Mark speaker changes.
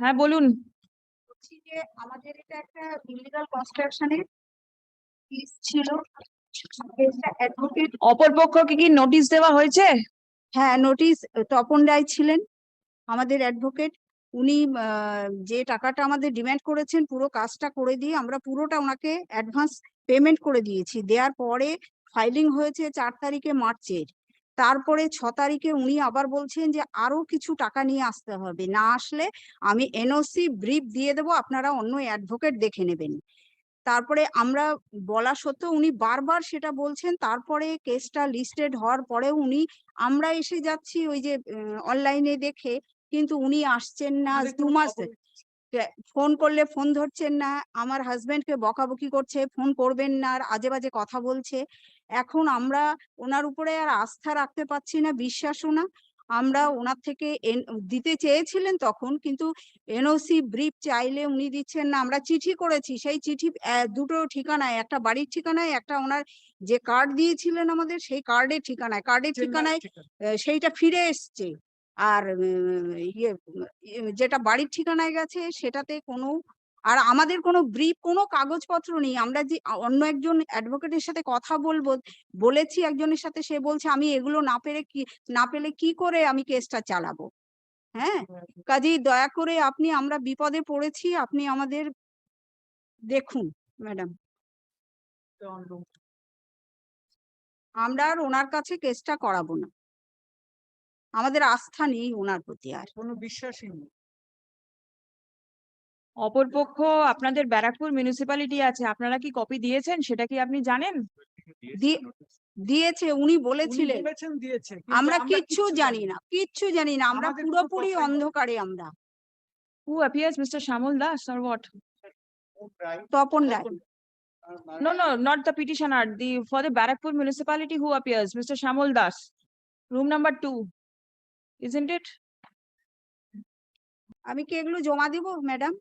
Speaker 1: হ্যাঁ বলুন।
Speaker 2: বলছি যে আমাদের এটা একটা ইলিগাল কনস্ট্রাকশনের কেস ছিল। অ্যাডভোকেট
Speaker 1: অপরপক্ষকে কি নোটিশ দেওয়া হয়েছে?
Speaker 2: হ্যাঁ নোটিশ তপন রায় ছিলেন আমাদের অ্যাডভোকেট উনি যে টাকাটা আমাদের ডিমান্ড করেছেন পুরো কাজটা করে দিয়ে আমরা পুরোটা ওনাকে অ্যাডভান্স পেমেন্ট করে দিয়েছি। দেওয়ার পরে ফাইলিং হয়েছে চার তারিখে মার্চের তারপরে ছ তারিখে উনি আবার বলছেন যে আরও কিছু টাকা নিয়ে আসতে হবে। না আসলে আমি এনওসি ব্রিফ দিয়ে দেবো আপনারা অন্য অ্যাডভোকেট দেখে নেবেন। তারপরে আমরা বলা সত্ত্বেও উনি বারবার সেটা বলছেন। তারপরে কেসটা লিস্টেড হওয়ার পরেও উনি আমরা এসে যাচ্ছি ওই যে অনলাইনে দেখে কিন্তু উনি আসছেন না দু মাস ফোন করলে ফোন ধরছেন না আমার হাজবেন্ডকে বকাবকি করছে ফোন করবেন না আর আজে বাজে কথা বলছে। এখন আমরা ওনার উপরে আর আস্থা রাখতে পারছি না বিশ্বাসও না। আমরা ওনার থেকে দিতে চেয়েছিলেন তখন কিন্তু এনওসি ব্রিফ চাইলে উনি দিচ্ছেন না। আমরা চিঠি করেছি সেই চিঠি দুটো ঠিকানায় একটা বাড়ির ঠিকানায় একটা ওনার যে কার্ড দিয়েছিলেন আমাদের সেই কার্ডের ঠিকানায়। কার্ডের ঠিকানায় সেইটা ফিরে এসছে। আর ইয়ে যেটা বাড়ির ঠিকানায় গেছে সেটাতে কোনো আর আমাদের কোনো ব্রিফ কোনো কাগজপত্র নেই। আমরা যে অন্য একজন অ্যাডভোকেটের সাথে কথা বলব বলেছি একজনের সাথে সে বলছে আমি এগুলো না পেরে কি না পেলে কি করে আমি কেসটা চালাবো? হ্যাঁ? কাজেই দয়া করে আপনি আমরা বিপদে পড়েছি আপনি আমাদের দেখুন ম্যাডাম। আমরা আর ওনার কাছে কেসটা করাবো না। আমাদের আস্থা নেই ওনার প্রতি আর।
Speaker 3: কোনো বিশ্বাসই নেই।
Speaker 1: অপরপক্ষ আপনাদের ব্যারাকপুর মিউনিসিপ্যালিটি আছে আপনারা কি কপি দিয়েছেন? সেটা কি আপনি জানেন?
Speaker 2: দিয়ে- দিয়েছে উনি বলেছিলেন। আমরা কিচ্ছু জানি না। কিচ্ছু জানি না আমরা পুরোপুরি অন্ধকারে আমরা।
Speaker 1: Who appears mister Shyamal Das or what?
Speaker 2: Tapan Roy
Speaker 1: no no not the petitioner the for the barakpur municipality who appears? Mr shamol das room number 2 isn't it?
Speaker 2: আমি কি এগুলো জমা দিব ম্যাডাম